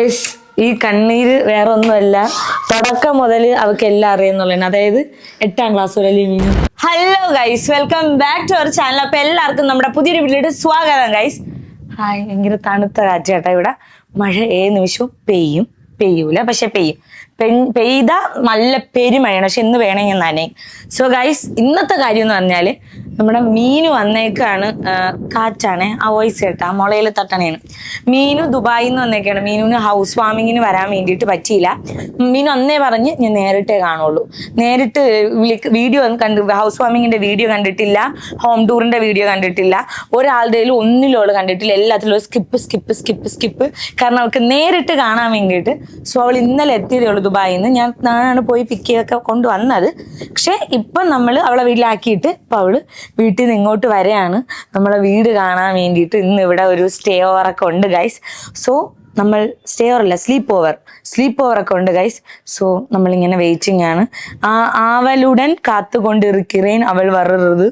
Yes ഈ കണ്ണീര് വേറെ ഒന്നുമല്ല തുടക്കം മുതൽ അവൾക്ക് എല്ലാം അറിയുന്നുള്ളതാണ്. അതായത് എട്ടാം ക്ലാസ് വരെ hello guys welcome back to our channel അപ്പൊ എല്ലാവർക്കും നമ്മുടെ പുതിയൊരു വീഡിയോയുടെ സ്വാഗതം ഗൈസ് ഹായ് ഭയങ്കര തണുത്ത കാറ്റ് ഇവിടെ. മഴ ഏത് നിമിഷവും പെയ്യും. പെയ്യൂല പക്ഷെ പെയ്യും. പെയ്- പെയ്ത നല്ല പെരുമഴയാണ്. പക്ഷെ ഇന്ന് വേണമെങ്കിൽ നനയും. സോ ഗൈസ് ഇന്നത്തെ കാര്യം എന്ന് പറഞ്ഞാൽ നമ്മുടെ മീനു വന്നേക്കാണ് കാറ്റാണ്. ആ വോയിസ് കേട്ട ആ മുളയിൽ തട്ടണയാണ് മീനു ദുബായിൽ നിന്ന് വന്നേക്കാണ്. മീനുവിന് ഹൗസ് വാമിങ്ങിന് വരാൻ വേണ്ടിയിട്ട് പറ്റിയില്ല. മീനു അന്നേ പറഞ്ഞ് ഞാൻ നേരിട്ടേ കാണുള്ളൂ. നേരിട്ട് വീഡിയോ കണ്ട് ഹൗസ് വാമിങ്ങിന്റെ വീഡിയോ കണ്ടിട്ടില്ല ഹോം ടൂറിന്റെ വീഡിയോ കണ്ടിട്ടില്ല. ഒരാളുടെയിലും ഒന്നിലോൾ കണ്ടിട്ടില്ല. എല്ലാത്തിലും സ്കിപ്പ് സ്കിപ്പ് സ്കിപ്പ് സ്കിപ്പ് കാരണം അവൾക്ക് നേരിട്ട് കാണാൻ വേണ്ടിയിട്ട് സോ അവൾ ഇന്നലെ എത്തിയതേ ഉള്ളൂ ദുബായിൽ നിന്ന് ഞാൻ നാളാണ് പോയി പിക്ക് ചെയ്തൊക്കെ കൊണ്ടുവന്നത്. പക്ഷേ ഇപ്പം നമ്മൾ അവളെ വീട്ടിലാക്കിയിട്ട് ഇപ്പം അവൾ വീട്ടിൽ നിന്ന് ഇങ്ങോട്ട് വരെയാണ്. നമ്മളെ വീട് കാണാൻ വേണ്ടിയിട്ട് ഇന്ന് ഇവിടെ ഒരു സ്റ്റേ ഓവറൊക്കെ ഉണ്ട് ഗൈസ് സോ നമ്മൾ സ്റ്റേ ഓവറല്ല സ്ലീപ്പ് ഓവർ സ്ലീപ്പ് ഓവറൊക്കെ ഉണ്ട് ഗൈസ് സോ നമ്മളിങ്ങനെ വെയിറ്റിംഗ് ആണ്. ആ ആവലുടൻ കാത്തുകൊണ്ടിരിക്കിറേൻ അവൾ വറുത്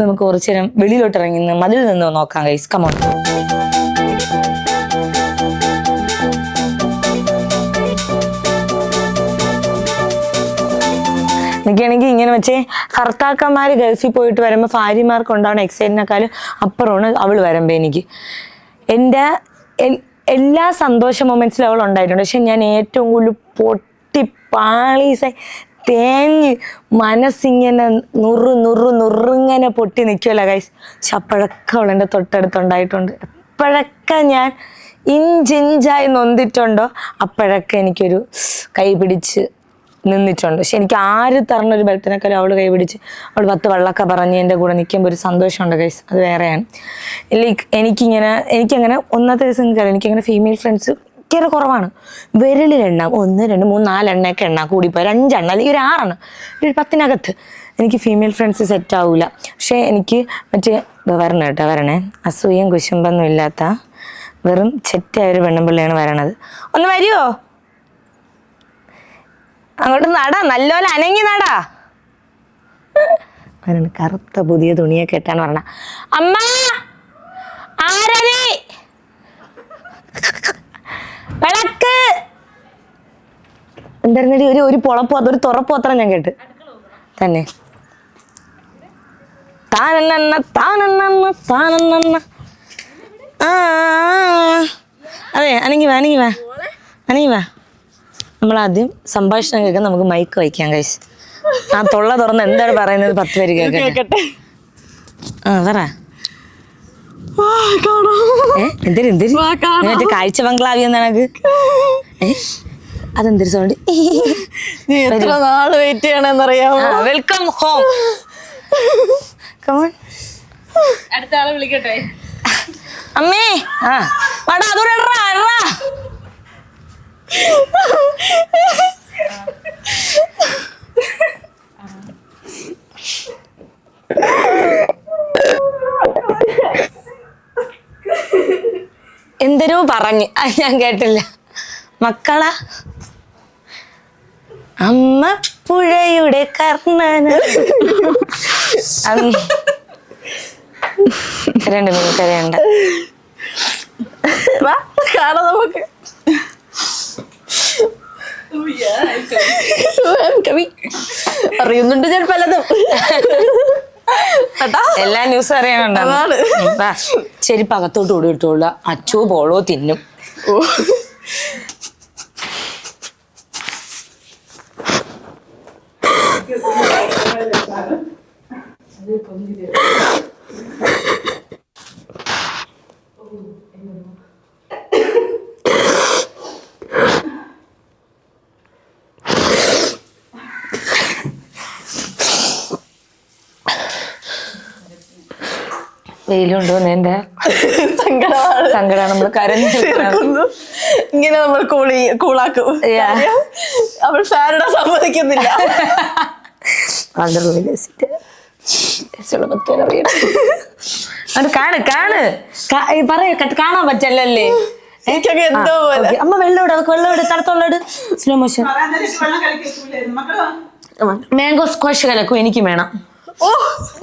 നമുക്ക് കുറച്ചു നേരം വെളിയിലോട്ട് ഇറങ്ങി മതിൽ നിന്ന് നോക്കാം ഗൈസ് കമോൺ വെച്ചേ ഭർത്താക്കന്മാർ ഗൾഫിൽ പോയിട്ട് വരുമ്പോൾ ഭാര്യമാർക്ക് ഉണ്ടാവുന്ന എക്സൈറ്റിനേക്കാളും അപ്പുറമാണ് അവൾ വരുമ്പോൾ എനിക്ക്. എന്റെ എല്ലാ സന്തോഷ മൊമെന്റ്സിലും അവൾ ഉണ്ടായിട്ടുണ്ട് പക്ഷെ ഞാൻ ഏറ്റവും കൂടുതൽ പൊട്ടി പാളീസ തേഞ്ഞ് മനസ്സിങ്ങനെ നുറു നുറു നുറുങ്ങനെ പൊട്ടി നിൽക്കുമല്ലോ കൈസ് പക്ഷെ അപ്പോഴൊക്കെ അവൾ എന്റെ തൊട്ടടുത്തുണ്ടായിട്ടുണ്ട്. എപ്പോഴൊക്കെ ഞാൻ ഇഞ്ചിഞ്ചായി നൊന്തിട്ടുണ്ടോ? അപ്പോഴൊക്കെ എനിക്കൊരു കൈ പിടിച്ച് നിന്നിട്ടുണ്ട്. പക്ഷെ എനിക്ക് ആര് തരണ ഒരു ബലത്തിനേക്കാളും അവൾ കൈപിടിച്ച് അവൾ പത്ത് വള്ളക്ക പറഞ്ഞ് എന്റെ കൂടെ നിൽക്കുമ്പോൾ ഒരു സന്തോഷമുണ്ട് കൈസ് അത് വേറെയാണ്. ലൈക്ക് എനിക്കിങ്ങനെ എനിക്കങ്ങനെ ഒന്നാമത്തെ ദിവസം എനിക്കറിയാം. എനിക്കങ്ങനെ ഫീമെയിൽ ഫ്രണ്ട്സ് ഭയങ്കര കുറവാണ്. വിരലിലെണ്ണാം. ഒന്ന് രണ്ട് മൂന്ന് നാലെണ്ണയൊക്കെ എണ്ണ. കൂടിപ്പോയി അഞ്ചെണ്ണ അല്ലെങ്കിൽ ഒരു ആറെണ്ണം ഒരു പത്തിനകത്ത്. എനിക്ക് ഫീമെയിൽ ഫ്രണ്ട്സ് സെറ്റ് ആവില്ല പക്ഷേ എനിക്ക് മറ്റേ വരണം കേട്ടോ വരണേ. അസൂയം കുശുമ്പൊന്നും ഇല്ലാത്ത വെറും ചെറ്റായ ഒരു പെണ്ണുപിള്ളിയാണ് വരണത്. ഒന്ന് വരുമോ അങ്ങോട്ട് നടാ നല്ലോല അനങ്ങി നടാ. അതിനാണ് കറുത്ത പുതിയ തുണിയൊക്കെ ഇട്ടാണ് പറഞ്ഞ. അമ്മ ആരാ വിളക്ക്. എന്തായിരുന്നടി ഒരു ഒരു പൊളപ്പോ അതൊരു തുറപ്പോത്രം ഞാൻ കേട്ട്. തന്നെ. താനെന്ന താനെന്ന താനെന്ന ആ. അതെ അനങ്ങി വാ അനങ്ങി വാ. അനങ്ങി വാ. നമ്മൾ ആദ്യം സംഭാഷണം കേൾക്കാൻ നമുക്ക് മൈക്ക് വയ്ക്കാം കൈസ് ആ തൊള്ള തുറന്ന് എന്താണ് പറയുന്നത്? പത്ത് പേര് കേൾക്കട്ടെ. ആ പറ. എന്തിരി എന്തിരി? മറ്റേ കാഴ്ച ബംഗ്ലാവി എന്നക്ക് ഏ അതെന്തൊരു സൗണ്ട് നീ എത്ര നാൾ വെയിറ്റ് ചെയ്യണമെന്നറിയാമോ വെൽക്കം ഹോം കമോൺ അടുത്ത ആളെ വിളിക്കട്ടെ. അമ്മേ. ആ വാടാ അതോടെ. എന്തരോ പറഞ്ഞ്. അത് ഞാൻ കേട്ടില്ല. മക്കളാ. അമ്മ പുഴയുടെ കർണന. രണ്ട് മിനിറ്റ് അറിയണ്ട വാ കാണാം നമുക്ക്. കവി അറിയുന്നുണ്ട് ഞാൻ പലതും. കേട്ടാ എല്ലാ ന്യൂസും അറിയാനുണ്ടാണ് ശരി പകത്തോട്ട് ഓടി ഓടിയിട്ടുള്ള അച്ചോ പോളോ തിന്നും. ഓ. വെയിലുണ്ടോ എന്റെ സങ്കടമാണ്. സങ്കടമാണ്. നമ്മൾ കരഞ്ഞു ഇങ്ങനെ നമ്മൾ കൂളി കൂളാക്കും അവൾ ഫാനിടാൻ സമ്മതിക്കുന്നില്ല. അത് കാണ് കാണ്. പറയ കാണാൻ പറ്റല്ലേ എനിക്കൊക്കെ എന്തോ അമ്മ വെള്ളോട് ഇട് അവൾക്ക് വെള്ളം ഇട് തണുത്തുള്ള ഇട്. സ്ലോ മോഷൻ മാംഗോ സ്ക്വാഷ് കലക്കും എനിക്ക് വേണം. ഓ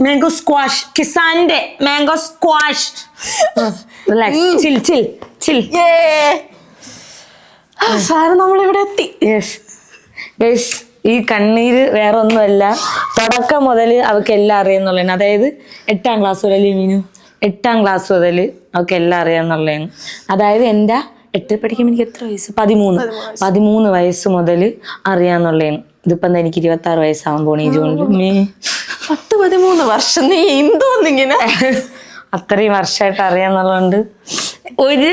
mango squash കിസാന്റെ mango squash relax chill chill chill sir നമ്മളിവിടെ എത്തി. യെസ് ഈ കണ്ണീര് വേറെ ഒന്നുമല്ല തുടക്കം മുതൽ അവൾക്ക് എല്ലാം അറിയാന്നുള്ളതാണ്. അതായത് എട്ടാം ക്ലാസ് മുതൽ മീനു എട്ടാം ക്ലാസ് മുതൽ അവൾക്ക് എല്ലാം അറിയാന്നുള്ളതാണ്. അതായത് എന്റെ എട്ട് പഠിക്കുമ്പോൾ എനിക്ക് എത്ര വയസ്സ്? പതിമൂന്ന്. പതിമൂന്ന് വയസ്സ്. മുതൽ അറിയാന്നുള്ളതാണ്. ഇതിപ്പം എന്താ എനിക്ക് ഇരുപത്തി ആറ് വയസ്സാവാൻ പോണേ ജൂണിൽ മേ. പത്ത് പതിമൂന്ന് വർഷം. നീ എന്തോന്നിങ്ങനെ അത്രയും വർഷമായിട്ട് അറിയാന്നുള്ളതുകൊണ്ട് ഒരു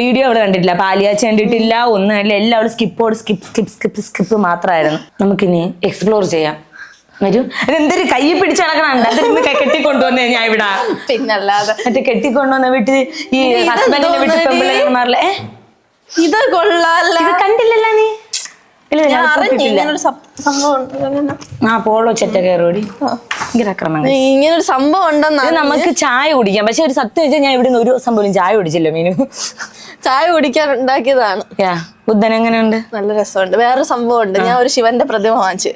വീഡിയോ അവിടെ കണ്ടിട്ടില്ല. പാലിയാച്ച കണ്ടിട്ടില്ല. ഒന്നുമില്ല എല്ലാം അവിടെ സ്കിപ്പോട് സ്കിപ്പ് സ്കിപ്പ് സ്കിപ്പ് സ്കിപ്പ് മാത്രമായിരുന്നു. നമുക്കിനി എക്സ്പ്ലോർ ചെയ്യാം. വരൂ. ഇതെന്തൊരു കൈ പിടിച്ച് നടക്കണുണ്ട് കെട്ടി കൊണ്ടുവന്നേ ഞാൻ ഇവിടെ. പിന്നല്ലാതെ. മറ്റേ കെട്ടിക്കൊണ്ടുവന്ന വീട്ടിൽ ഈ ഇത് ഹസ്ബൻഡിന്റെ വീട്ടിൽ എന്തോന്നെടി? പെമ്പിള്ളേമാരിലെ ഇത് കൊള്ളാല്ല. കണ്ടില്ലല്ലോ നീ. ഇല്ല ഞാൻ അറിഞ്ഞില്ല ഇങ്ങനൊരു സംഭവം ആ പോളോ ചെറ്റ കയറോടി ഭയങ്കര അക്രമങ്ങൾ നീ ഇങ്ങനൊരു സംഭവം ഉണ്ടെന്നാ നമുക്ക് ചായ കുടിക്കാം. പക്ഷെ ഒരു സത്യം വെച്ചാൽ ഞാൻ ഇവിടെ നിന്ന് ഒരു ദിവസം പോലും ചായ കുടിച്ചില്ല മീനു. ചായ കുടിക്കാൻ ഉണ്ടാക്കിയതാണ് ബുദ്ധൻ എങ്ങനെയുണ്ട്? നല്ല രസമുണ്ട്. വേറൊരു സംഭവം ഉണ്ട്. ഞാൻ ഒരു ശിവന്റെ പ്രതിമ വാങ്ങിച്ചു.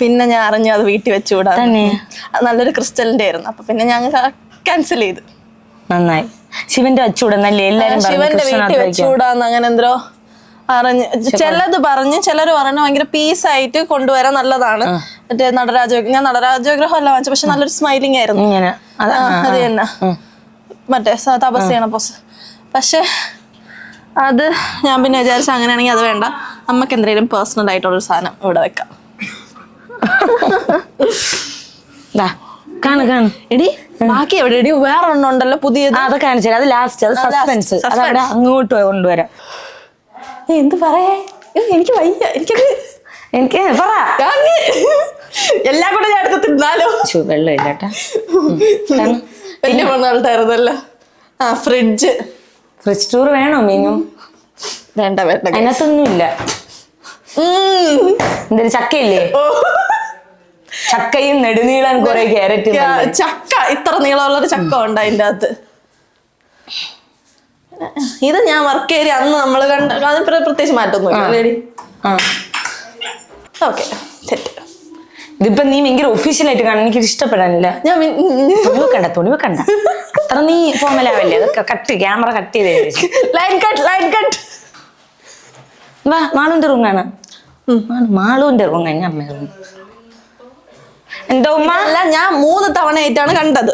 പിന്നെ ഞാൻ അറിഞ്ഞു അത് വീട്ടിൽ വെച്ചുകൂടാ നല്ലൊരു ക്രിസ്റ്റലിന്റെ ആയിരുന്നു. അപ്പൊ പിന്നെ ഞങ്ങൾ ക്യാൻസൽ ചെയ്തു. നന്നായി. ശിവന്റെ അച്ചൂടെന്നല്ലേ എല്ലാരും ശിവന്റെ വീട്ടിൽ വെച്ചുകൂടാന്ന് അങ്ങനെ എന്തോ അറിഞ്ഞ് ചിലത് പറഞ്ഞ് ചിലർ പറഞ്ഞു ഭയങ്കര പീസ് ആയിട്ട് കൊണ്ടുവരാൻ നല്ലതാണ്. മറ്റേ നടരാജ ഞാൻ നടരാജോഗ്രഹം അല്ല വാങ്ങിച്ചു പക്ഷെ നല്ലൊരു സ്മൈലിംഗ് ആയിരുന്നു. ഇങ്ങനെ. അതാ തന്നെ. മറ്റേ തപസ് ചെയ്യണ പോസ് പക്ഷെ അത് ഞാൻ പിന്നെ വിചാരിച്ച അങ്ങനെയാണെങ്കിൽ അത് വേണ്ട. നമുക്ക് എന്തെങ്കിലും പേഴ്സണൽ ആയിട്ടുള്ളൊരു സാധനം ഇവിടെ വെക്കാം. കാണ് കാണ്. എടി ബാക്കി എവിടെ? എടി വേറെ ഒന്നും ഉണ്ടല്ലോ പുതിയത്. അത് അതൊക്കെ അത് ലാസ്റ്റ് അത് സസ്പെൻസ് അത് അങ്ങോട്ട് കൊണ്ടുവരാം. എന്ത് പറയേ? എനിക്ക് വയ്യ എനിക്കത് എനിക്ക് പറ. എല്ലാം കൂടെ ഞാൻ എടുത്ത് തിന്നാലോ? വെള്ളം ഇല്ല പിന്നെ? വലിയ ആ ഫ്രിഡ്ജ് ഫ്രിഡ്ജ് ടൂർ വേണോ മീനു? വേണ്ട വേണ്ട അതിനകത്തൊന്നും ഇല്ല എന്തൊരു ചക്കയില്ലേ? ചക്കയും നെടുനീളാൻ കുറെ ക്യാരറ്റ് ചക്ക ഇത്ര നീളമുള്ളൊരു ചക്ക ഉണ്ട് അതിന്റെ അകത്ത്. ഇത് ഞാൻ വർക്ക് ഏരിയ അന്ന് നമ്മൾ കണ്ട അത് പ്ര- പ്രത്യേകിച്ച് മാറ്റൊന്നുമില്ല. ആ. ഓക്കെ സെറ്റ് ഇതിപ്പോ നീ ഭയങ്കര ഒഫീഷ്യൽ ആയിട്ട് കാണാൻ എനിക്ക് ഇഷ്ടപ്പെടാനില്ല. ഞാൻ തുണി വെക്കണ്ട തുണി വെക്കണ്ട. അത്ര നീ ഫോമലാവല്ലേ അതൊക്കെ കട്ട് ക്യാമറ കട്ട് ചെയ്തേ ലൈൻ കട്ട് ലൈൻ കട്ട് വാ മാളുവിന്റെ റൂം കാണാം. മാളു മാളുവിന്റെ റൂം കഴിഞ്ഞ അമ്മ റൂം എന്താ ഉമ്മ? അല്ല ഞാൻ മൂന്ന് തവണയായിട്ടാണ് കണ്ടത്.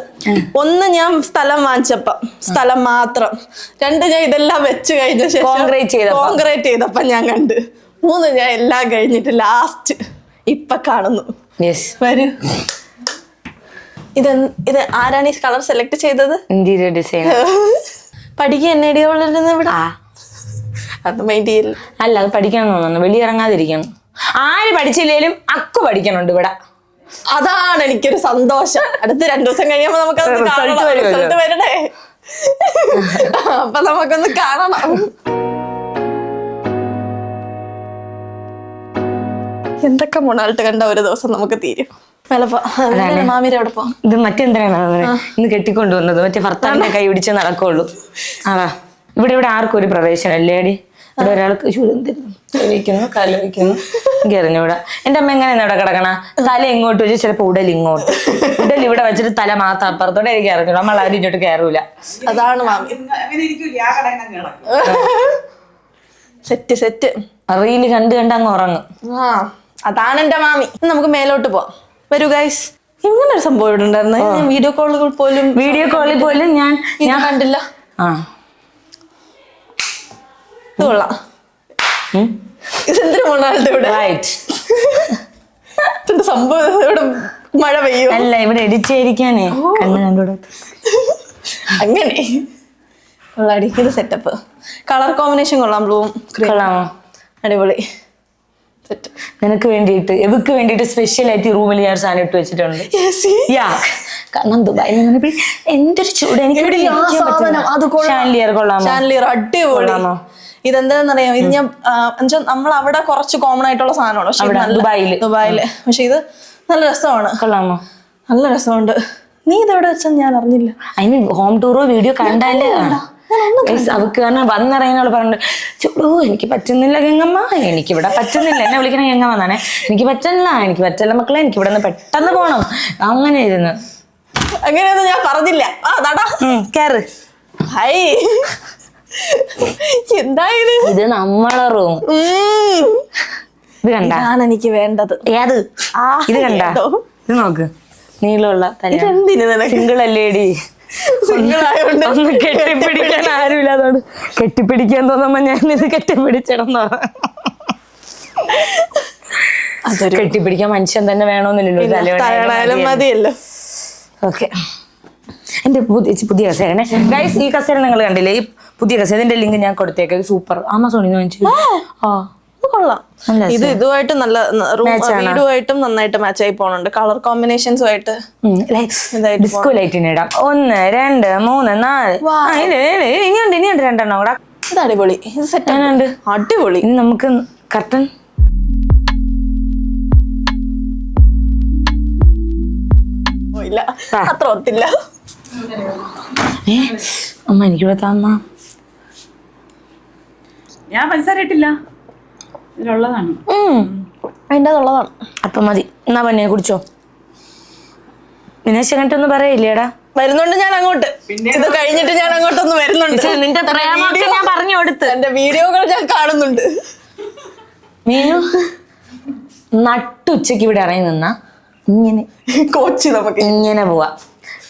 ഒന്ന് ഞാൻ സ്ഥലം വാങ്ങിച്ചപ്പം സ്ഥലം മാത്രം. രണ്ട് ഞാൻ ഇതെല്ലാം വെച്ച് കഴിഞ്ഞ ശേഷം കോൺക്രീറ്റ് ചെയ്തപ്പം. കോൺക്രീറ്റ് ചെയ്തപ്പ ഞാൻ കണ്ട്. മൂന്ന് ഞാൻ എല്ലാം കഴിഞ്ഞിട്ട് ലാസ്റ്റ് ഇപ്പൊ കാണുന്നു. വരൂ. ഇത് ഇത് ആരാണ് ഈ കളർ സെലക്ട് ചെയ്തത്? ഇന്റീരിയർ ഡിസൈൻ പഠിക്കുക എന്നെ ഇടിയുള്ളിരുന്ന് ഇവിടെ? അത് മൈൻഡ് ചെയ്യില്ല? അല്ല അത് പഠിക്കാൻ തോന്നുന്നു. വെളിയിറങ്ങാതിരിക്കണം. ആര് പഠിച്ചില്ലേലും അക്കു പഠിക്കണുണ്ട് ഇവിടെ. അതാണ് എനിക്കൊരു സന്തോഷം. അടുത്ത രണ്ടു ദിവസം കഴിയുമ്പോ നമുക്ക് വരണേ. അപ്പൊ നമുക്കൊന്ന് കാണണം. എന്തൊക്കെ മൊണാൾട്ട് കണ്ട ഒരു ദിവസം നമുക്ക് തീരും. മാമിയുടെ അവിടെ പോവാം ഇത് മറ്റെന്തിനാണ്? ഇന്ന് കെട്ടിക്കൊണ്ടുവന്നത്. മറ്റേ ഭർത്താവിന്റെ കൈ പിടിച്ച് നടക്കുള്ളൂ. ആ ഇവിടെ ഇവിടെ ആർക്കും ഒരു പ്രവേശനം അല്ലേടി ഇവിടെ ഒരാൾക്ക് ശ്ശോ, തരുന്നു. കൈ വയ്ക്കുന്നു കാൽ വയ്ക്കുന്നു എനിക്ക് അറിഞ്ഞൂടാ എന്റെ അമ്മ എങ്ങനെയാണ് ഇവിടെ കിടക്കണ? തല ഇങ്ങോട്ട് വെച്ച് ചിലപ്പോ ഉടൽ ഇങ്ങോട്ട്. ഉടൽ ഇവിടെ വെച്ചിട്ട് തല മാത്രം അപ്പുറത്തോടെ എനിക്ക് അറിഞ്ഞൂടാ നമ്മൾ ആരും ഇങ്ങോട്ട് കയറൂല അതാണ് സെറ്റ് സെറ്റ്. റീൽ കണ്ട് കണ്ട് അങ്ങ് ഉറങ്ങും. ആ അതാണ് എന്റെ മാമി. നമുക്ക് മേലോട്ട് പോവാം. വരൂ ഗൈസ് ഇങ്ങനെ ഒരു സംഭവം ഇവിടെ ഉണ്ടായിരുന്നു. വീഡിയോ കോളുകൾ പോലും വീഡിയോ കോളിൽ പോലും ഞാൻ ഞാൻ കണ്ടില്ല. ആ. കൊള്ളാം. ഇതെന്തിനു മൊണാൾട്ട് ഇവിടെ? ഇതെന്ത് സംഭവം? ഇവിടെ മഴ പെയ്യോ? അല്ല ഇവിടെ എഡിറ്റ് ചെയ്തിരിക്കാനേ കണ്ണ് കണ്ടുകൂടാ അങ്ങനെ. കൊള്ളാടി ഇത് സെറ്റപ്പ് കളർ കോമ്പിനേഷൻ കൊള്ളാം ബ്ലൂവും കൊള്ളാമോ? അടിപൊളി. സെറ്റ് നിനക്ക് വേണ്ടിയിട്ട് എവക്ക് വേണ്ടിയിട്ട് സ്പെഷ്യൽ ആയിട്ട് റൂമിൽ ഞാൻ സാധനം ഇട്ട് വെച്ചിട്ടുണ്ട്. യാ. കാരണം ദുബായിൽ നിന്ന് ഒരു ചൂട്. എനിക്ക് അടിപൊളി? ഇതെന്താണെന്നറിയാം ഇത് ഞാൻ എന്നുവെച്ചാൽ നമ്മൾ അവിടെ കുറച്ച് കോമൺ ആയിട്ടുള്ള സാധനമാണ്. പക്ഷെ ദുബായിൽ. ദുബായിൽ. പക്ഷെ ഇത് നല്ല രസമാണ്. കൊള്ളാമോ? നല്ല രസമുണ്ട്. നീ ഇതെവിടെ വെച്ചാൽ ഞാൻ അറിഞ്ഞില്ല. അതിന് ഹോം ടൂറോ വീഡിയോ കണ്ടാലേ അവക്ക് കാരണം വന്നിറങ്ങിയോട് പറഞ്ഞു ചൂടോ എനിക്ക് പറ്റുന്നില്ല ഗംഗമ്മ. എനിക്ക് ഇവിടെ പറ്റുന്നില്ല. എന്നെ വിളിക്കണ ഗംഗമ്മ എന്നാണേ. എനിക്ക് പറ്റുന്നില്ല. എനിക്ക് പറ്റില്ല മക്കളെ. എനിക്ക് ഇവിടെ നിന്ന് പെട്ടെന്ന് പോണം. അങ്ങനെ ഇരുന്ന്. അങ്ങനെയൊന്നും ഞാൻ പറഞ്ഞില്ല. ആ നടാ. കേറ്. ഹൈ. എന്തായത്? ഇത് നമ്മളെ റൂം. ഇത് കണ്ട. ഇതാണ് എനിക്ക് വേണ്ടത്. ഏത്? ആ, ഇത് കണ്ട. ഇത് നോക്ക്. നീളമുള്ള സിംഗിൾ അല്ലേടി ഒന്ന് കെട്ടിപ്പിടിക്കാൻ ആരുമില്ല അതുകൊണ്ട്. കെട്ടിപ്പിടിക്കാൻ തോന്നുമ്പോ ഞാൻ ഇത് കെട്ടിപ്പിടിച്ചിടന്നോ കെട്ടിപ്പിടിക്കാൻ മനുഷ്യൻ തന്നെ വേണമെന്നില്ലല്ലോ തലയാണായാലും മതിയല്ലോ. ഓക്കെ. എന്റെ പുതിയ കസേരനെ ഗൈസ് ഈ കസേര നിങ്ങൾ കണ്ടില്ലേ? ഈ പുതിയ കസേര ഇതിന്റെ ലിങ്ക് ഞാൻ കൊടുത്തേക്ക്. സൂപ്പർ. ആമസോണിൽ നിന്ന് വാങ്ങിച്ചു. ആ ഇത് കൊള്ളാം. ഇത് ഇതുമായിട്ട് നല്ല? വീടുമായിട്ടും നന്നായിട്ട് മാച്ച് ആയി പോണുണ്ട്. കളർ കോമ്പിനേഷൻസും ആയിട്ട് ഇതായിട്ട് ഡിസ്കോ ലൈറ്റിന് ഇടാം. ഒന്ന് രണ്ട് മൂന്ന് നാല്. ഇനിയുണ്ട് ഇനിയുണ്ട് രണ്ടെണ്ണം കൂടെ. ഇത് അടിപൊളി. ഇത് സെറ്റ് അടിപൊളി. ഇനി നമുക്ക് കർട്ടൻ. ഇല്ല. അത്ര ഒത്തില്ല. ഏ? അമ്മ എനിക്കിവിടെ തന്ന. ഞാൻ പഞ്ചസാര ഇട്ടില്ല ഇതിലുള്ളതാണ് അതിന്റെ അതുള്ളതാണ് അപ്പം മതി. എന്നാ പന്നെ കുടിച്ചോ. നിനേശ് അങ്ങോട്ടൊന്നും പറയില്ലേടാ? വരുന്നുണ്ട് ഞാൻ അങ്ങോട്ട് ഇത് കഴിഞ്ഞിട്ട് ഞാൻ അങ്ങോട്ടൊന്ന് വരുന്നുണ്ട് നിന്റെ ഞാൻ പറഞ്ഞു കൊടുത്ത്. എന്റെ വീഡിയോകൾ ഞാൻ കാണുന്നുണ്ട്. മീനു നട്ടുച്ചയ്ക്ക് ഇവിടെ ഇറങ്ങി നിന്നാ. ഇങ്ങനെ കോച്ച് നമുക്ക്. ഇങ്ങനെ പോവാ.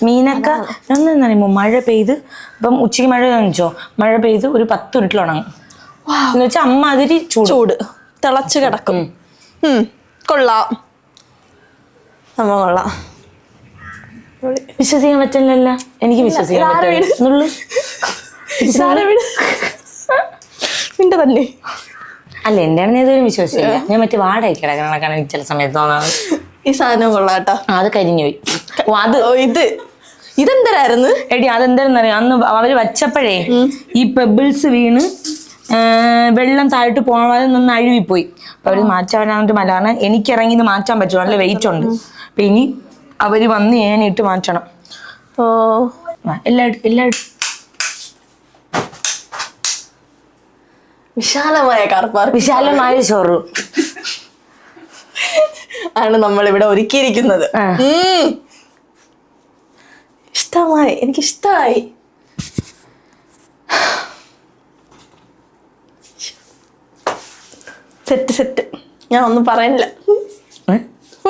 മീനൊക്കെ എന്താ പറയുമ്പോ മഴ പെയ്ത് ഇപ്പം ഉച്ചയ്ക്ക് മഴ കാണിച്ചോ? മഴ പെയ്ത് ഒരു പത്ത് മിനിറ്റിൽ ഉണങ്ങും. എന്ന് വെച്ചാൽ അമ്മ അതിരി ചൂട്. ചൂട്. തിളച്ച് കിടക്കും. കൊള്ളാം. നമ്മ കൊള്ളാം. വിശ്വസിക്കാൻ പറ്റില്ലല്ല. എനിക്ക് വിശ്വസിക്കാൻ പറ്റില്ല? നിന്റെ തന്നെ. അല്ല എന്റെ അമ്മ ഇതൊരു വിശ്വസിക്കില്ല ഞാൻ മറ്റേ വാടകയ്ക്ക് കിടക്കണക്കാണ് എനിക്ക് ചില സമയത്ത് തോന്നാറ് ഈ സാധനം കൊള്ളാട്ടോ അത് കരിഞ്ഞു പോയി. അത് ഇത്. ഇതെന്തരായിരുന്നു? എടി അതെന്താണെന്നറിയാം അന്ന് അവർ വച്ചപ്പോഴേ ഈ പെബിൾസ് വീണ് വെള്ളം താഴോട്ട് പോകാതെ നിന്ന് അഴുവിപ്പോയി അപ്പൊ അവർ മാറ്റാനായിട്ട് മലാണ് എനിക്ക് ഇറങ്ങി ഇത് മാറ്റാൻ പറ്റും. നല്ല വെയിറ്റ് ഉണ്ട്. അപ്പൊ ഇനി അവർ വന്ന് ഏനിട്ട് മാറ്റണം. ഓ. ആ, എല്ലായിടും എല്ലായിടും വിശാലമായ കാർ പാർക്ക് വിശാലമായ ഷോറൂം ആണ് നമ്മളിവിടെ ഒരുക്കിയിരിക്കുന്നത്. ഇഷ്ടമായി. എനിക്ക് ഇഷ്ടമായി സെറ്റ്. സെറ്റ് ഞാൻ ഒന്നും പറയുന്നില്ല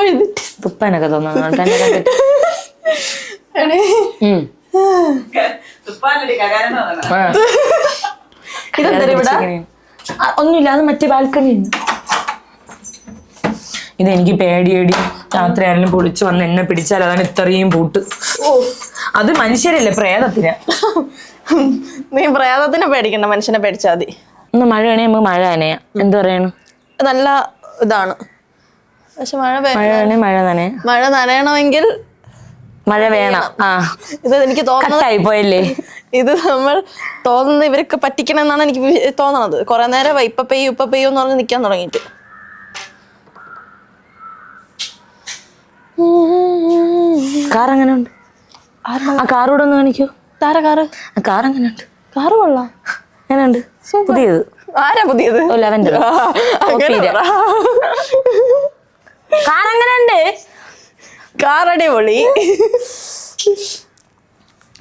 ഇത്. തുപ്പാനൊക്കെ തോന്നുന്നു. എന്നെ കണ്ടിട്ട്. എടേ. ഉം. തുപ്പാലടി കകാരെന്ന് പറഞ്ഞത്. ആ. ഇതെന്തര ഇവിടെ ആ, ഒന്നുമില്ല. അത് മറ്റേ ബാൽക്കണി ഇതെനിക്ക് പേടിയേടി. രാത്രി ആരെങ്കിലും പൊളിച്ചു വന്ന് എന്നെ പിടിച്ചാൽ അതാണ് ഇത്രയും പൂട്ട്. ഓ. അത് മനുഷ്യരല്ലേ പ്രേതത്തിന്? നീ പ്രേതത്തിനെ പേടിക്കണ്ട മനുഷ്യനെ പേടിച്ചാൽ മതി. ഒന്ന് മഴ വേണേ നമുക്ക് മഴ നനയാ. എന്ത് പറയണു? നല്ല ഇതാണ്. പക്ഷെ മഴ പെ- മഴ വേണേ മഴ നനയാ. മഴ നനയണമെങ്കിൽ മഴ വേണം. ആ. ഇത് എനിക്ക് തോന്നുന്നത് കട്ടായി പോയല്ലേ? ഇത് നമ്മൾ തോന്നുന്നത് ഇവരൊക്കെ പറ്റിക്കണം എന്നാണ് എനിക്ക് വി- തോന്നണത്. കുറെ നേരം ഇപ്പൊ പെയ്യും ഇപ്പൊ പെയ്യും എന്ന് പറഞ്ഞ് നിൽക്കാൻ തുടങ്ങിയിട്ട്. കാർ അങ്ങനെ ഉണ്ട് ആ കാർ ഒന്ന് കാണിക്കൂ. താര കാറ്? ആ കാർ എങ്ങനെ ഉണ്ട് കാറ് കൊള്ളാം. എങ്ങനെയുണ്ട്? പുതിയത്? ആരാ പുതിയത്? ഓ ലെവൻഡർ. അങ്ങനെ കാർ എങ്ങനെ ഉണ്ട് കാർ അടിപൊളി.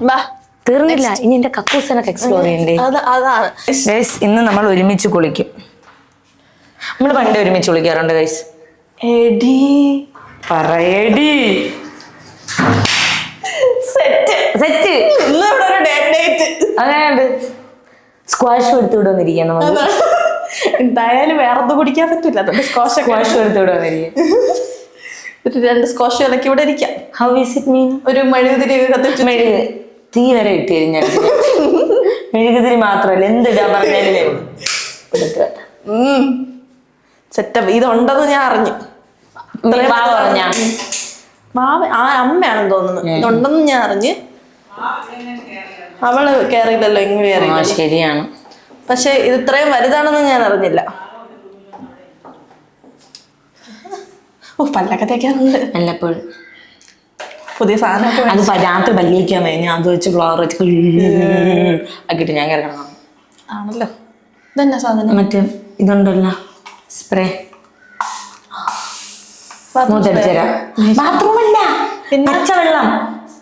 ബാ. തീർന്നില്ല. ഇനി എന്റെ കക്കൂസനൊക്കെ എക്സ്പ്ലോർ ചെയ്യണ്ടേ? അതാണ് ഗൈസ് ഇന്ന് നമ്മൾ ഒരുമിച്ച് കുളിക്കും. നമ്മൾ പണ്ട് ഒരുമിച്ച് കുളിക്കാറുണ്ട് ഗൈസ് എടി. പറയടി. സെറ്റ് സെറ്റ് ഇന്ന് ഇവിടെ ഒരു ഡേറ്റ് ഡേറ്റ് അങ്ങനെയുണ്ട്. സ്ക്വാഷ് എടുത്തു ഇവിടെ വന്നിരിക്കാം നമുക്ക് എന്തായാലും വേറെ ഒന്നും കുടിക്കാൻ പറ്റില്ല. അതുകൊണ്ട് സ്കോഷ് സ്ക്വാഷ് എടുത്തു ഇവിടെ വന്നിരിക്കാം ഒരു രണ്ട് സ്കോഷ് ഇലക്കി ഇവിടെ ഇരിക്കാം. ഹൗ ഇസ് ഇറ്റ് മീൻ ഒരു മെഴുകുതിരിയൊക്കെ കത്തിച്ചു മെഴുക് തീ വരെ ഇട്ടുതരും ഞാൻ മെഴുകുതിരി മാത്രമല്ല എന്തിടാ പറഞ്ഞാലേ സെറ്റപ്പ് ഇതുണ്ടെന്ന് ഞാൻ അറിഞ്ഞു. പറഞ്ഞ. മാവ ആ അമ്മയാണെന്ന് തോന്നുന്നു. ഇതുണ്ടെന്ന് ഞാൻ അറിഞ്ഞ് അവൾ കേറിയില്ലല്ലോ ഇങ്ങ് കയറി ശരിയാണ്. പക്ഷെ ഇത് ഇത്രയും വലുതാണെന്ന് ഞാൻ അറിഞ്ഞില്ല. ഓ പല്ലൊക്കെ തേക്കാറുണ്ട്. വല്ലപ്പോഴും പുതിയ സാധനം അത് രാത്രി പല്ലിക്കാൻ കഴിഞ്ഞാൽ അത് വെച്ച് ഫ്ലവർ വെച്ച് ആക്കിയിട്ട് ഞാൻ കിടക്കണം ആണല്ലോ. ഇതന്നെ സാധനം? മറ്റേ ഇതുണ്ടല്ലോ സ്പ്രേ മൂത്തടിച്ചരാ ബാത്റൂം അല്ല പച്ചവെള്ളം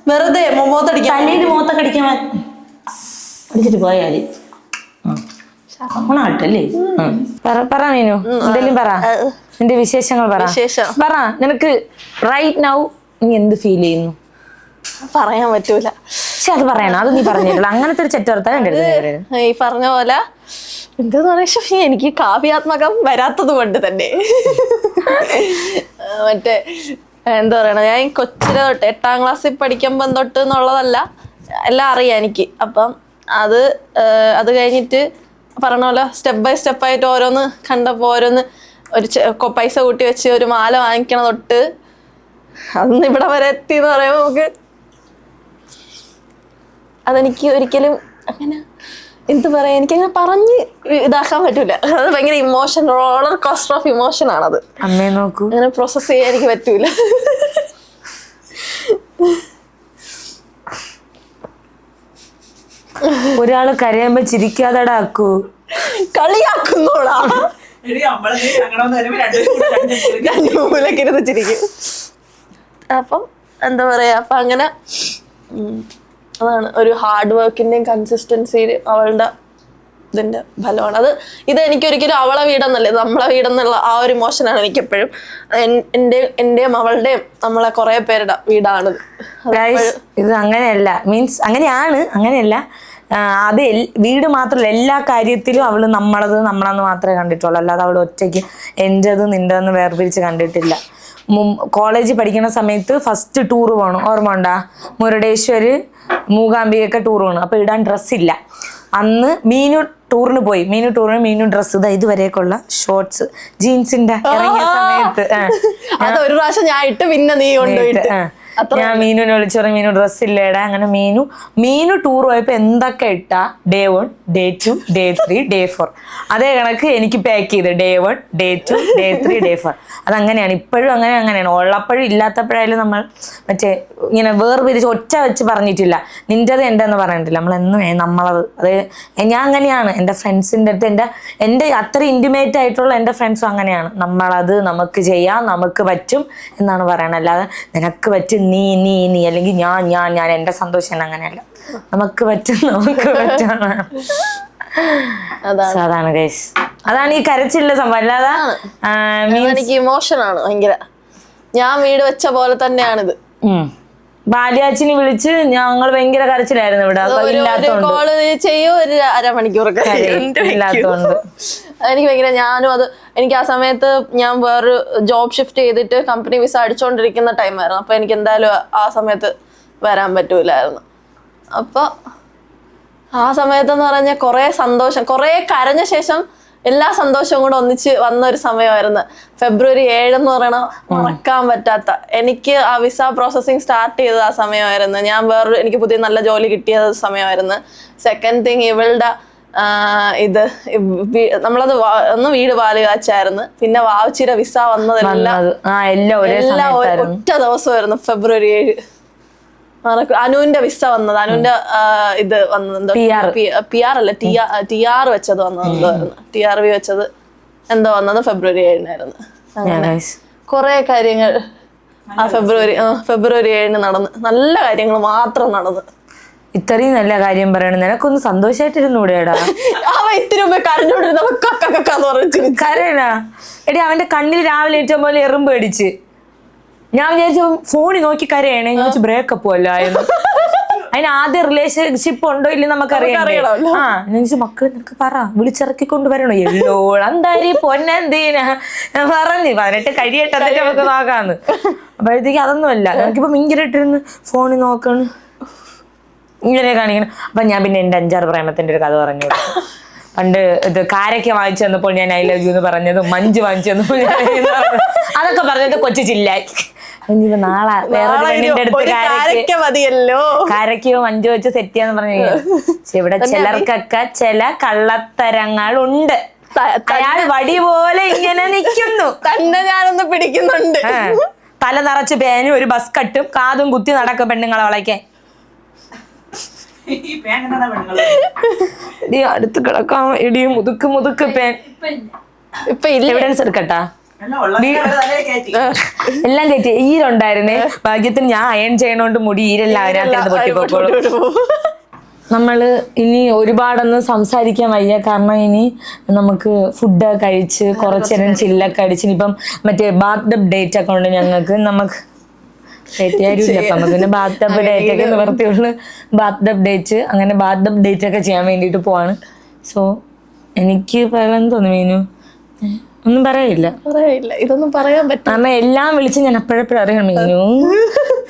വെറുതെ മൊമോത്തടിക്കാൻ തലയിൽ അടിക്കാൻ വേ- അടിച്ചിട്ട് പോയാൽ പറ പറ എന്തെങ്കിലും പറ. നിന്റെ വിശേഷങ്ങൾ പറ. വിശേഷം. പറ. നിനക്ക് റൈറ്റ് നൗ നീ എന്ത് ഫീൽ ചെയ്യുന്നു? പറയാൻ പറ്റൂല. പക്ഷെ അത് പറയണം. അത് നീ പറഞ്ഞിട്ടില്ല അങ്ങനത്തെ ഒരു ചെറ്റവർത്താൻ. ഈ പറഞ്ഞ പോലെ എന്താന്ന് പറയുക എനിക്ക് കാവ്യാത്മകം വരാത്തത് കൊണ്ട് തന്നെ. മറ്റേ എന്താ പറയണ ഞാൻ കൊച്ചിലെ തൊട്ട് എട്ടാം ക്ലാസ്സിൽ പഠിക്കുമ്പം തൊട്ട് എന്നുള്ളതല്ല എല്ലാം അറിയാം എനിക്ക്. അപ്പം അത് അത് കഴിഞ്ഞിട്ട് പറഞ്ഞ പോലെ സ്റ്റെപ്പ് ബൈ സ്റ്റെപ്പായിട്ട് ഓരോന്ന് കണ്ടപ്പോൾ ഓരോന്ന് ഒരു പൈസ കൂട്ടി വെച്ച് ഒരു മാല വാങ്ങിക്കണ തൊട്ട് അന്ന് ഇവിടെ വരെ എത്തി എന്ന് പറയുമ്പോൾ നമുക്ക് അതെനിക്ക് ഒരിക്കലും അങ്ങനെ എന്ത് പറയാ എനിക്ക് അങ്ങനെ പറഞ്ഞ് ഇതാക്കാൻ പറ്റൂല. അത് ഭയങ്കര emotion roller coaster of emotion ആണത്. അമ്മയെ നോക്കൂ. അങ്ങനെ പ്രോസസ് ചെയ്യാൻ എനിക്ക് പറ്റൂല. ഒരാൾ കരയുമ്പോ ചിരിക്കാതെടാ ആക്കൂ കളിയാക്കുന്നോളാ മൂലക്കിരുന്ന് ചിരിക്കും. അപ്പം എന്താ പറയാ അപ്പൊ അങ്ങനെ ഉം, അതാണ് ഒരു ഹാർഡ് വർക്കിന്റെയും കൺസിസ്റ്റൻസിയിൽ അവളുടെ ഇതിന്റെ ഫലമാണ്. അത് ഇത് എനിക്ക് ഒരിക്കലും അവളെ വീടെന്നല്ല ഇത് നമ്മളെ വീടെന്നുള്ള ആ ഒരു മോശനാണ് എനിക്ക് എപ്പോഴും എന്റെ എന്റെയും അവളുടെയും നമ്മളെ കുറെ പേരുടെ വീടാണ് ഇത്. അങ്ങനെയല്ല. മീൻസ് അങ്ങനെയാണ് അങ്ങനെയല്ല. അത് വീട് മാത്രമല്ല എല്ലാ കാര്യത്തിലും അവൾ നമ്മളത് നമ്മളെന്ന് മാത്രമേ കണ്ടിട്ടുള്ളൂ. അല്ലാതെ അവൾ ഒറ്റയ്ക്ക് എന്റെത് നിന്റെന്ന് വേർതിരിച്ച് കണ്ടിട്ടില്ല. കോളേജിൽ പഠിക്കുന്ന സമയത്ത് ഫസ്റ്റ് ടൂർ പോകണം ഓർമ്മ ഉണ്ടാ? മുരുടേശ്വര് മൂകാംബികയൊക്കെ ടൂർ പോകണം അപ്പോൾ ഇടാൻ ഡ്രസ്സില്ല അന്ന് മീനു ടൂറിന് പോയി. മീനു ടൂറിന് മീനു ഡ്രസ് ഇതാ ഇതുവരെയൊക്കെയുള്ള ഷോർട്സ് ജീൻസിന്റെ ഇറങ്ങിയ സമയത്ത്. അത് ഒരു പ്രാവശ്യം ഞാൻ ഇട്ട് പിന്നെ നീ കൊണ്ടുപോയിട്ട്. ഞാൻ മീനുവിനെ വിളിച്ചു പറഞ്ഞു മീനു ഡ്രസ് ഇല്ലേടാ. അങ്ങനെ മീനു മീനു ടൂർ പോയപ്പോ എന്തൊക്കെ ഇട്ടാ? Day one day two day three day four അതേ കണക്ക് എനിക്ക് പാക്ക് ചെയ്ത്. Day one day two day three day four അങ്ങനെയാണ് ഇപ്പോഴും അങ്ങനെ അങ്ങനെയാണ്. ഉള്ളപ്പോഴും ഇല്ലാത്തപ്പോഴായാലും നമ്മൾ മറ്റേ ഇങ്ങനെ വേർപിരിച്ച് ഒറ്റ വെച്ച് പറഞ്ഞിട്ടില്ല. നിന്റെത് എന്റെ എന്ന് പറഞ്ഞിട്ടില്ല നമ്മൾ എന്നും നമ്മളത്. അത് ഞാൻ അങ്ങനെയാണ്. എന്റെ ഫ്രണ്ട്സിന്റെ അടുത്ത് എന്റെ എന്റെ അത്ര ഇന്റിമേറ്റ് ആയിട്ടുള്ള എന്റെ ഫ്രണ്ട്സും അങ്ങനെയാണ്. നമ്മളത് നമുക്ക് ചെയ്യാം നമുക്ക് പറ്റും എന്നാണ് പറയണത്. അല്ലാതെ നിനക്ക് പറ്റും നീ നീ നീ അല്ലെങ്കിൽ ഞാൻ ഞാൻ ഞാൻ എന്റെ സന്തോഷം അങ്ങനെയല്ല. നമുക്ക് പറ്റും നമുക്ക് പറ്റും. അതാണ്. അതാണ് ഗൈസ് അതാണ് ഈ കരച്ചിലുള്ള സംഭവം. അല്ലാതെ എനിക്ക് ഇമോഷനാണ് ഭയങ്കര. ഞാൻ വീട് വെച്ച പോലെ തന്നെയാണിത്. ബാല്യാച്ചിനെ വിളിച്ച് ഞങ്ങൾ ഭയങ്കര കരച്ചിലായിരുന്നു ഇവിടെ. ഒരു ഒരു ഇല്ലാത്തോണ്ട്. കോൾ ചെയ്യോ ഒരു അരമണിക്കൂറൊക്കെ കരയും. ഇല്ലാത്തോണ്ട്. എനിക്ക് ഭയങ്കര ഞാനും അത് എനിക്ക് ആ സമയത്ത് ഞാൻ വേറൊരു ജോബ് ഷിഫ്റ്റ് ചെയ്തിട്ട് കമ്പനി വിസ അടിച്ചോണ്ടിരിക്കുന്ന ടൈമായിരുന്നു അപ്പൊ എനിക്ക് എന്തായാലും ആ സമയത്ത് വരാൻ പറ്റൂലായിരുന്നു. അപ്പൊ ആ സമയത്ത് എന്ന് പറഞ്ഞ കുറേ സന്തോഷം. കുറേ കരഞ്ഞ ശേഷം എല്ലാ സന്തോഷവും കൂടെ ഒന്നിച്ച് വന്ന ഒരു സമയമായിരുന്നു. ഫെബ്രുവരി ഏഴ് എന്ന് പറയണ മറക്കാൻ പറ്റാത്ത. എനിക്ക് ആ വിസ പ്രോസസ്സിങ് സ്റ്റാർട്ട് ചെയ്തത് ആ സമയമായിരുന്നു. ഞാൻ വേറൊരു എനിക്ക് പുതിയ നല്ല ജോലി കിട്ടിയത് സമയമായിരുന്നു. സെക്കൻഡ് തിങ് ഇവളുടെ ഇത് നമ്മളത് ഒന്ന് വീട് പാൽ കാച്ചായിരുന്നു. പിന്നെ വാവച്ചിര വിസ വന്നതെല്ലാം എല്ലാം ഒറ്റ ദിവസമായിരുന്നു. ഫെബ്രുവരി ഏഴ്. അനുവിന്റെ വിസ വന്നത്. അനുവിന്റെ ഇത് വന്നത്. പി ആർ അല്ല ടി ആർ ടി ആർ വെച്ചത് വന്നത്. ടി ആർ വി വെച്ചത് എന്തോ വന്നത്? ഫെബ്രുവരി ഏഴിനായിരുന്നു. അങ്ങനെ. കൊറേ കുറെ കാര്യങ്ങൾ. ആ ഫെബ്രുവരി ആ ഫെബ്രുവരി ഏഴിന് നടന്ന്. നല്ല കാര്യങ്ങൾ മാത്രം നടന്ന്. ഇത്രയും നല്ല കാര്യം പറയണം. നിനക്കൊന്ന് സന്തോഷമായിട്ടിരുന്നൂടെടാ അവ ഇത്തിരി മുമ്പേ കരയണ. എടി അവന്റെ കണ്ണിൽ രാവിലെ ഏറ്റവും പോലെ എറുമ്പ് അടിച്ച് ഞാൻ വിചാരിച്ചു ഫോണിൽ നോക്കി കരയണേ ഞാൻ വെച്ച് ബ്രേക്കപ്പ് അല്ലായിരുന്നു അതിന് ആദ്യ റിലേഷൻഷിപ്പ് ഉണ്ടോ ഇല്ല നമുക്കറിയാം അറിയാം ആ മക്കൾ നിനക്ക് പറ വിളിച്ചിറക്കി കൊണ്ടുവരണോ? എല്ലോളന്താരി പൊന്നെന്തീന? പറഞ്ഞു പതിനെട്ട് കഴിയട്ടെ എന്നിട്ട് നമുക്ക് നോക്കാന്ന്. അപ്പോഴത്തേക്ക് അതൊന്നുമല്ല എനിക്കിപ്പോ മിങ്കിലിട്ടിരുന്ന് ഫോണിൽ നോക്കണ്. ഇങ്ങനെ കാണിക്കണം. അപ്പൊ ഞാൻ പിന്നെ എന്റെ അഞ്ചാറ് പ്രേമത്തിന്റെ ഒരു കഥ പറഞ്ഞു. പണ്ട് ഇത് കാരക്ക വാങ്ങിച്ചു തന്നപ്പോൾ ഞാൻ ഐ ലവ് യു എന്ന് പറഞ്ഞതും മഞ്ച് വാങ്ങിച്ചു തന്നപ്പോൾ. അതൊക്കെ പറഞ്ഞത് കൊച്ചു ചില്ലായി. ഇനിയിപ്പോ നാളെ വേറെ പെണ്ണിന്റെ അടുത്ത് മതിയല്ലോ. കാരക്കയോ മഞ്ചോ വെച്ച് സെറ്റ് ചെയ്യാന്ന് പറഞ്ഞു പക്ഷെ ഇവിടെ ചിലർക്കൊക്കെ ചില കള്ളത്തരങ്ങൾ ഉണ്ട് അയാൾ വടി പോലെ ഇങ്ങനെ നിൽക്കുന്നു. തന്നെ ഞാനൊന്ന് പിടിക്കുന്നുണ്ട്. തല നിറച്ച് പേനും ഒരു ബസ് കട്ടും കാതും കുത്തി നടക്കും പെണ്ണുങ്ങളെ വളയ്ക്കാൻ. പെണ്ണുങ്ങൾ ഇടി അടുത്ത് കിടക്കാം ഇടി മുതുക്ക് മുതുക്ക് പേൻ. ഇപ്പൊ ഇല്ല. എവിഡൻസ് എടുക്കട്ടാ? എല്ലാം കയറ്റി. ഈരുണ്ടായിരുന്നേ ഭാഗ്യത്തിന് ഞാൻ അയൺ ചെയ്യണോണ്ട് മുടി ഈരെല്ലാം അതിനകത്ത് പൊട്ടിപ്പോക്കോളൂ നമ്മൾ ഇനി ഒരുപാടൊന്നും സംസാരിക്കാൻ വയ്യ. കാരണം ഇനി നമുക്ക് ഫുഡ് കഴിച്ച് കുറച്ചേരം ചില്ലൊക്കെ അടിച്ച് ഇനിയിപ്പം മറ്റേ ബാത്ത് ഡേറ്റ് ഒക്കെ ഉണ്ട് ഞങ്ങൾക്ക്. നമുക്ക് പിന്നെ ബാത്ത് ഡേറ്റ് ഒക്കെ നിവർത്തിയുള്ളു ബാത്ത് ഡേറ്റ് അങ്ങനെ ബാത്ത് ഡേറ്റ് ഒക്കെ ചെയ്യാൻ വേണ്ടിട്ട് പോവാണ്. സോ എനിക്ക് പറയാൻ തോന്നി മീനു? ഒന്നും പറയില്ല പറയില്ല ഇതൊന്നും പറയാൻ പറ്റും കാരണം എല്ലാം വിളിച്ച് ഞാൻ അപ്പോഴെപ്പോഴും അറിയണം. മീനു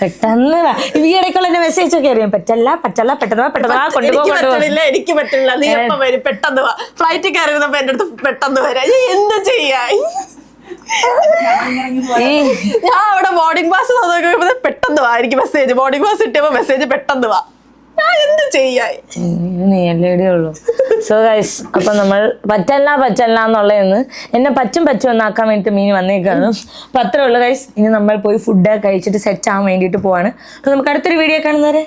പെട്ടെന്ന് വാ. ഈ ഇടയ്ക്കുള്ള എന്റെ മെസ്സേജ് ഒക്കെ അറിയാം. പറ്റല്ല പറ്റല്ല പെട്ടെന്ന് പെട്ടതാ കൊണ്ടുപോ എനിക്ക് കൊണ്ടുപോ. പറ്റണില്ല എനിക്ക് പറ്റില്ല നീ എപ്പം വരും? പെട്ടെന്ന് വാ. ഫ്ലൈറ്റ് കയറുന്നപ്പോ എന്റെ അടുത്ത് പെട്ടെന്ന് വരാം. നീ എന്ത് ചെയ്യാ? ഈ ഞാൻ അവിടെ ബോർഡിംഗ് പാസ് നോക്കുമ്പോ പെട്ടെന്ന് വാ. എനിക്ക് മെസ്സേജ് ബോർഡിംഗ് പാസ് കിട്ടിയപ്പോ മെസ്സേജ് പെട്ടെന്ന് വാ. ഉള്ളൂ സോ ഗൈസ് അപ്പൊ നമ്മൾ പറ്റല്ല പറ്റല്ല എന്നുള്ളതെന്ന് എന്നെ പറ്റും പറ്റും എന്നാക്കാൻ വേണ്ടിട്ട് മീൻ വന്നേക്കാണ്. അപ്പൊ അത്രേ ഉള്ളു ഗൈസ് ഇനി നമ്മൾ പോയി ഫുഡ് കഴിച്ചിട്ട് സെറ്റ് ആവാൻ വേണ്ടിട്ട് പോവാണ്. അപ്പൊ നമുക്ക് അടുത്തൊരു വീഡിയോ കാണുന്നവരെ.